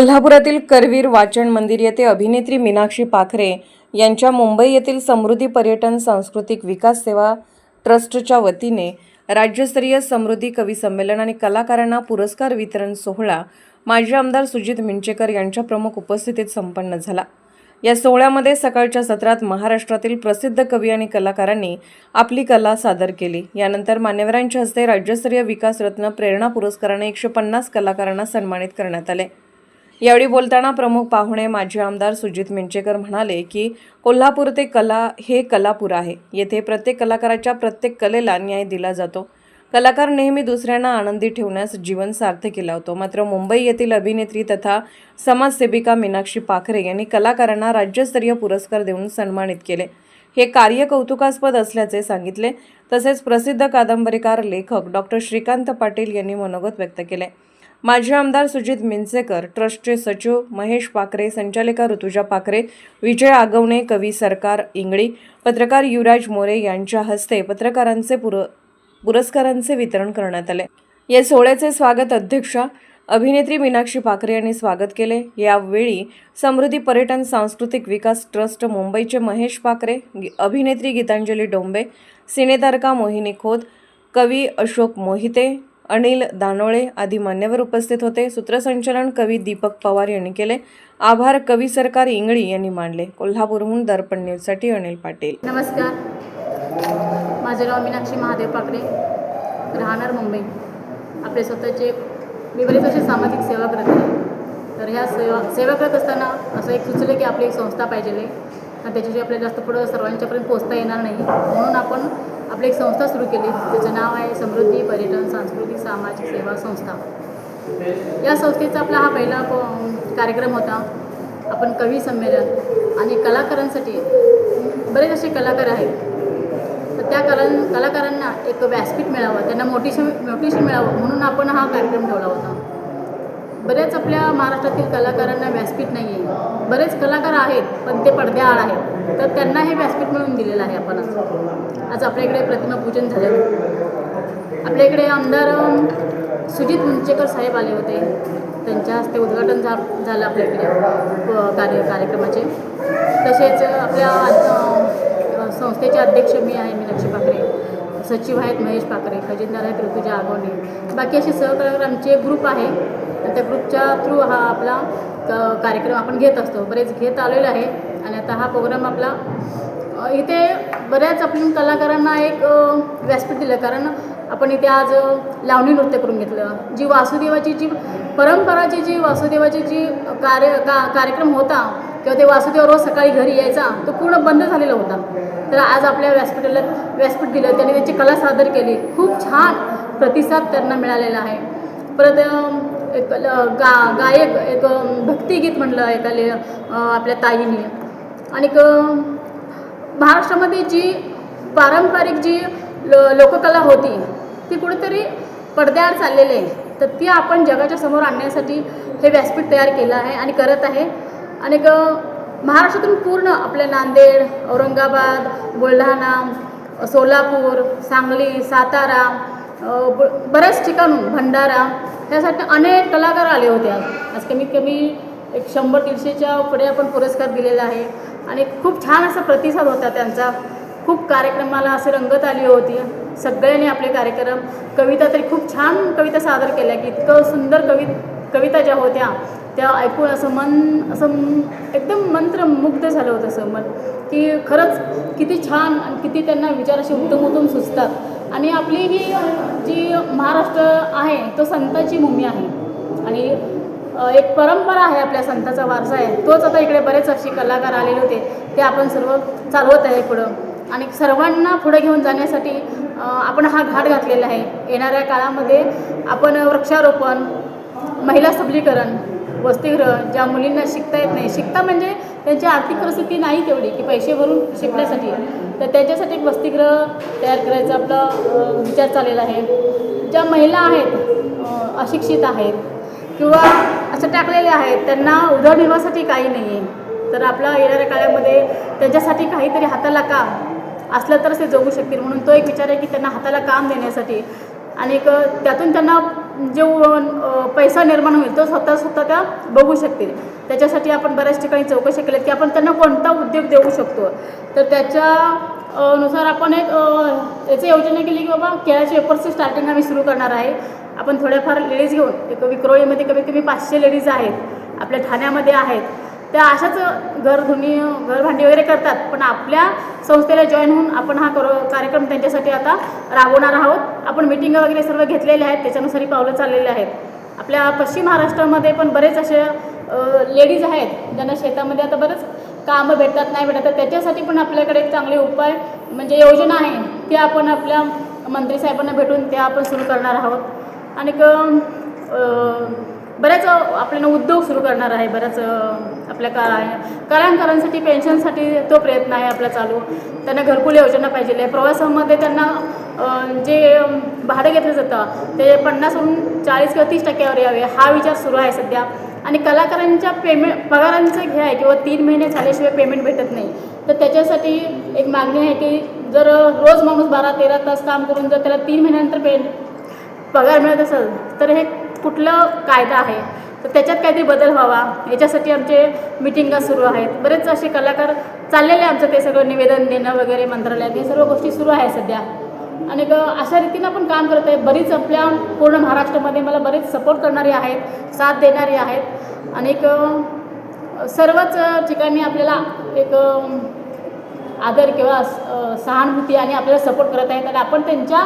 कोल्हापुरातील करवीर वाचन मंदिर येथे अभिनेत्री मीनाक्षी पाखरे यांच्या मुंबई येथील समृद्धी पर्यटन सांस्कृतिक विकास सेवा ट्रस्टच्या वतीने राज्यस्तरीय समृद्धी कवी संमेलन आणि कलाकारांना पुरस्कार वितरण सोहळा माजी आमदार सुजित मिंचेकर यांच्या प्रमुख उपस्थितीत संपन्न झाला. या सोहळ्यामध्ये सकाळच्या सत्रात महाराष्ट्रातील प्रसिद्ध कवी आणि कलाकारांनी आपली कला सादर केली. यानंतर मान्यवरांच्या हस्ते राज्यस्तरीय विकास रत्न प्रेरणा पुरस्काराने एकशे पन्नास कलाकारांना सन्मानित करण्यात आले. यावेळी बोलताना प्रमुख पाहुणे माजी आमदार सुजित मिंचेकर म्हणाले की कोल्हापूर ते कला हे कलापूर आहे. येथे प्रत्येक कलाकाराच्या प्रत्येक कलेला न्याय दिला जातो. कलाकार नेहमी दुसऱ्यांना आनंदी ठेवण्यास जीवन सार्थ केला होतो. मात्र मुंबई येथील अभिनेत्री तथा समाजसेविका मीनाक्षी पाखरे यांनी कलाकारांना राज्यस्तरीय पुरस्कार देऊन सन्मानित केले. हे कार्य कौतुकास्पद असल्याचे सांगितले. तसेच प्रसिद्ध कादंबरीकार लेखक डॉक्टर श्रीकांत पाटील यांनी मनोगत व्यक्त केले. माजी आमदार सुजित मिंचेकर ट्रस्टचे सचिव महेश पाखरे संचालिका ऋतुजा पाखरे विजय आगवणे कवी सरकार इंगळी पत्रकार युवराज मोरे यांच्या हस्ते पत्रकारांचे पुर पुरस्कारांचे वितरण करण्यात आले. या सोहळ्याचे स्वागत अध्यक्षा अभिनेत्री मीनाक्षी पाखरे यांनी स्वागत केले. यावेळी समृद्धी पर्यटन सांस्कृतिक विकास ट्रस्ट मुंबईचे महेश पाखरे अभिनेत्री गीतांजली डोंबे सिनेतारका मोहिनी खोत कवी अशोक मोहिते अनिल दानोळे आदी मान्यवर उपस्थित होते. सूत्रसंचलन कवी दीपक पवार यांनी केले. आभार कवी सरकार इंगळी यांनी मानले. कोल्हापूरहून दर्पण न्यूजसाठी अनिल पाटील. नमस्कार. माझे नाव मीनाक्षी महादेव पाकडे राहणार मुंबई. आपले स्वतःचे मी बरेच असे सामाजिक सेवा करत आहे. तर ह्या सेवा सेवा करत असताना असं एक सुचलं की आपली एक संस्था पाहिजे त्याच्याशी आपल्याला जास्त पुढं सर्वांच्यापर्यंत पोचता येणार नाही. म्हणून आपण आपली एक संस्था सुरू केली. त्याचं नाव आहे समृद्धी पर्यटन सांस्कृतिक सामाजिक सेवा संस्था. या संस्थेचा आपला हा पहिला प- कार्यक्रम होता. आपण कवी संमेलन आणि कलाकारांसाठी बरेच असे कलाकार आहेत. तर त्या कला कलाकारांना एक व्यासपीठ मिळावं त्यांना मोटिशन मोटिवेशन मिळावं म्हणून आपण हा कार्यक्रम ठेवला होता. बरेच आपल्या महाराष्ट्रातील कलाकारांना व्यासपीठ नाही आहे बरेच कलाकार आहेत पण ते पडद्याआड आहेत. तर त्यांना हे व्यासपीठ मिळून दिलेलं आहे आपण आज आज आपल्या प्रतिमा पूजन झालं. आपल्या इकडे आमदार सुजित मुंचेकर साहेब आले होते. त्यांच्या हस्ते उद्घाटन झा झालं आपल्या इकडे कार्य कार्यक्रमाचे. तसेच आपल्या संस्थेचे अध्यक्ष मी आहे मीनाक्षी पाखरे. सचिव आहेत महेश पाखरे खजिनदार आहेत ऋतुजा आगोने बाकी असे सहकलाकार आमचे ग्रुप आहे. त्या ग्रुपच्या थ्रू हा आपला क- कार्यक्रम आपण घेत असतो. बरेच घेत आलेलो आहे. आणि आता हा प्रोग्राम आपला इथे बऱ्याच आपण कलाकारांना एक व्यासपीठ दिलं. कारण आपण इथे आज लावणी नृत्य करून घेतलं. जी वासुदेवाची जी परंपराची जी वासुदेवाची जी कार्य का कार्यक्रम होता किंवा ते वासुदेव रोज सकाळी घरी यायचा तो पूर्ण बंद झालेला होता. तर आज आपल्या व्यासपीठाला व्यासपीठ दिलं. त्यांनी त्यांची कला सादर केली. खूप छान प्रतिसाद त्यांना मिळालेला आहे. परत एक ल- गा गायक एक भक्तिगीत म्हटलं एकाले आपल्या ताईने. आणि महाराष्ट्रामध्ये जी पारंपरिक जी लो लोककला होती ती कुठेतरी पडद्याआड चाललेली आहे. तर ती आपण जगाच्या समोर आणण्यासाठी हे व्यासपीठ तयार केलं आहे आणि करत आहे. आणि महाराष्ट्रातून पूर्ण आपल्या नांदेड औरंगाबाद बुलढाणा सोलापूर सांगली सातारा ब- बऱ्याच ठिकाणून भंडारा त्यासाठी अनेक कलाकार आले होते आज. आज कमीत कमी एक शंभर दीडशेच्या पुढे आपण पुरस्कार दिलेला आहे. आणि खूप छान असा प्रतिसाद होता त्यांचा. खूप कार्यक्रमाला असे रंगत आली होती. सगळ्यांनी आपले कार्यक्रम कविता तरी खूप छान कविता सादर केल्या की इतकं सुंदर कवि कविता ज्या होत्या त्या ऐकून असं मन असं एकदम मंत्रमुग्ध झालं होतं असं मन की खरंच किती छान आणि किती त्यांना विचार असे उत्तम उत्तम सुचतात. आणि आपली ही जी महाराष्ट्र आहे तो संतांची भूमी आहे. आणि एक परंपरा आहे आपल्या संताचा वारसा आहे. तोच आता इकडे बरेच असे कलाकार आलेले होते. ते आपण सर्व चालवत आहे पुढं. आणि सर्वांना पुढे घेऊन जाण्यासाठी आपण हा घाट घातलेला आहे. येणाऱ्या काळामध्ये आपण वृक्षारोपण महिला सबलीकरण वसतिगृह ज्या मुलींना शिकता येत नाही. शिकता म्हणजे त्यांची आर्थिक परिस्थिती नाही तेवढी की पैसे भरून शिकण्यासाठी. तर त्याच्यासाठी एक वसतिगृह तयार करायचा आपला विचार चाललेला आहे. ज्या महिला आहेत अशिक्षित आहेत किंवा असं टाकलेले आहेत त्यांना उदरनिर्वाहासाठी काही नाही आहे तर आपल्या येणाऱ्या काळामध्ये त्यांच्यासाठी काहीतरी हाताला काम असलं तरच ते जगू शकतील. म्हणून तो एक विचार आहे की त्यांना हाताला काम देण्यासाठी आणि त्यातून त्यांना जो पैसा निर्माण होईल तो स्वतः स्वतः त्या बघू शकतील. त्याच्यासाठी आपण बऱ्याच ठिकाणी चौकशी केल्यात की आपण त्यांना कोणता उद्योग देऊ शकतो? तर त्याच्या नुसार आपण एक याची योजना केली की बाबा केळ्याचे वेपर्सची स्टार्टिंग आम्ही सुरू करणार आहे. आपण थोड्याफार लेडीज घेऊन एक विक्रोळीमध्ये कमीत कमी पाचशे लेडीज आहेत आपल्या ठाण्यामध्ये आहेत. त्या अशाच घरधुनी घरभांडी वगैरे करतात. पण आपल्या संस्थेला जॉईन होऊन आपण हा करो कार्यक्रम त्यांच्यासाठी आता राबवणार आहोत. आपण मिटिंग वगैरे सर्व घेतलेले आहेत. त्याच्यानुसार ही पावलं चाललेले आहेत. आपल्या पश्चिम महाराष्ट्रामध्ये पण बरेच असे लेडीज आहेत. ज्यांना शेतामध्ये आता बरंच कामं भेटतात नाही भेटतात तर त्याच्यासाठी पण आपल्याकडे एक चांगले उपाय म्हणजे योजना आहे. ती आपण आपल्या मंत्री साहेबांना भेटून त्या आपण सुरू करणार आहोत. आणि बऱ्याच आपल्याला उद्योग सुरू करणार आहे. बऱ्याच आपल्या का कलाकारांसाठी पेन्शनसाठी तो प्रयत्न आहे आपला चालू. त्यांना घरकुल योजना पाहिजे. आहे प्रवासामध्ये त्यांना जे भाडं घेतलं जातं ते पन्नासहून चाळीस किंवा तीस टक्क्यावर यावे. हा विचार सुरू आहे सध्या. आणि कलाकारांच्या पेमेंट पगारांचं हे आहे किंवा तीन महिने झाल्याशिवाय पेमेंट भेटत नाही. तर त्याच्यासाठी एक मागणी आहे की जर रोज माणूस बारा तेरा तास काम करून जर त्याला तीन महिन्यानंतर पे पगार मिळत असेल तर हे कुठलं कायदा आहे? तर त्याच्यात काहीतरी बदल व्हावा. याच्यासाठी आमचे मिटिंगा सुरू आहेत. बरेच असे कलाकार चाललेले आमचं ते सगळं निवेदन देणं वगैरे मंत्रालयात हे सर्व गोष्टी सुरू आहे सध्या. आणि क- अशा रीतीनं आपण काम करत आहे. बरीच आपल्या पूर्ण महाराष्ट्रामध्ये मला बरेच सपोर्ट करणारे आहेत साथ देणारे आहेत. आणि सर्वच ठिकाणी आपल्याला एक आदर किंवा सहानुभूती आणि आपल्याला सपोर्ट करत आहेत. आणि आपण त्यांच्या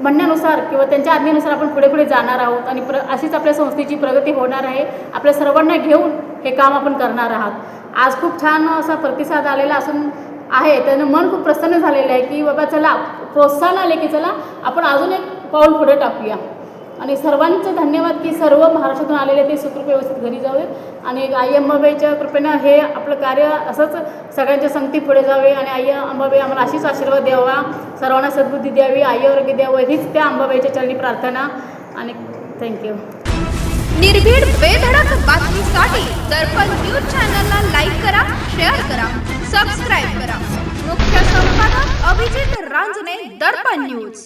म्हणण्यानुसार किंवा त्यांच्या आज्ञेनुसार आपण पुढे पुढे जाणार आहोत आणि प्र अशीच आपल्या संस्थेची प्रगती होणार आहे. आपल्या सर्वांना घेऊन हे काम आपण करणार आहात. आज खूप छान असा प्रतिसाद आलेला असून आहे. त्यानं मन खूप प्रसन्न झालेलं आहे की बाबा चला प्रोत्साहन आले की चला आपण अजून एक पाऊल पुढे टाकूया. आणि सर्वांचं धन्यवाद की सर्व महाराष्ट्रातून आलेले ते सुखरूप व्यवस्थित घरी जावे आणि आई अंबाबाईच्या कृपेनं हे आपलं कार्य असंच सगळ्यांच्या संगती पुढे जावे आणि आई अंबाबाई आम्हाला अशीच आशीर्वाद द्यावा सर्वांना सद्बुद्धी द्यावी आई आरोग्य द्यावं हीच त्या अंबाबाईच्या चरणी प्रार्थना. आणि थँक्यू निर्भीड बेधडक बातमीसाठी दर्पण न्यूज चॅनलला लाईक करा शेअर करा सबस्क्राईब करा. मुख्य संपादक अभिजित रांजने दर्पण न्यूज.